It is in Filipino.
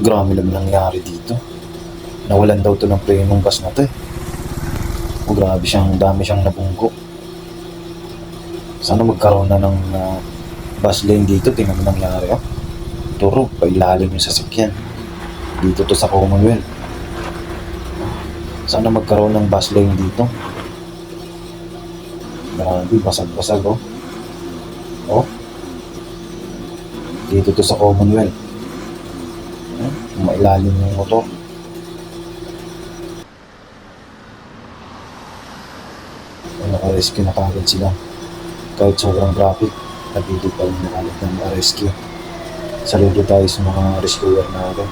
Grabe lang nangyari dito. Nawalan daw to ng premong gas na to eh. O grabe siyang, dami siyang nabunggo. Sana magkaroon na ng ah, bus lane dito. Tingnan mo nangyari oh. Turog, pailalim yung sasakyan. Dito to sa Commonwealth. Sana magkaroon ng bus lane dito. Grabe, basag-basag oh. Oh. Dito to sa Commonwealth. Mailalim yung motor. Naka-rescue na kagad sila. Kahit sobrang traffic, nabili pa rin nakalit ng rescue. Saludo tayo sa mga rescuer natin.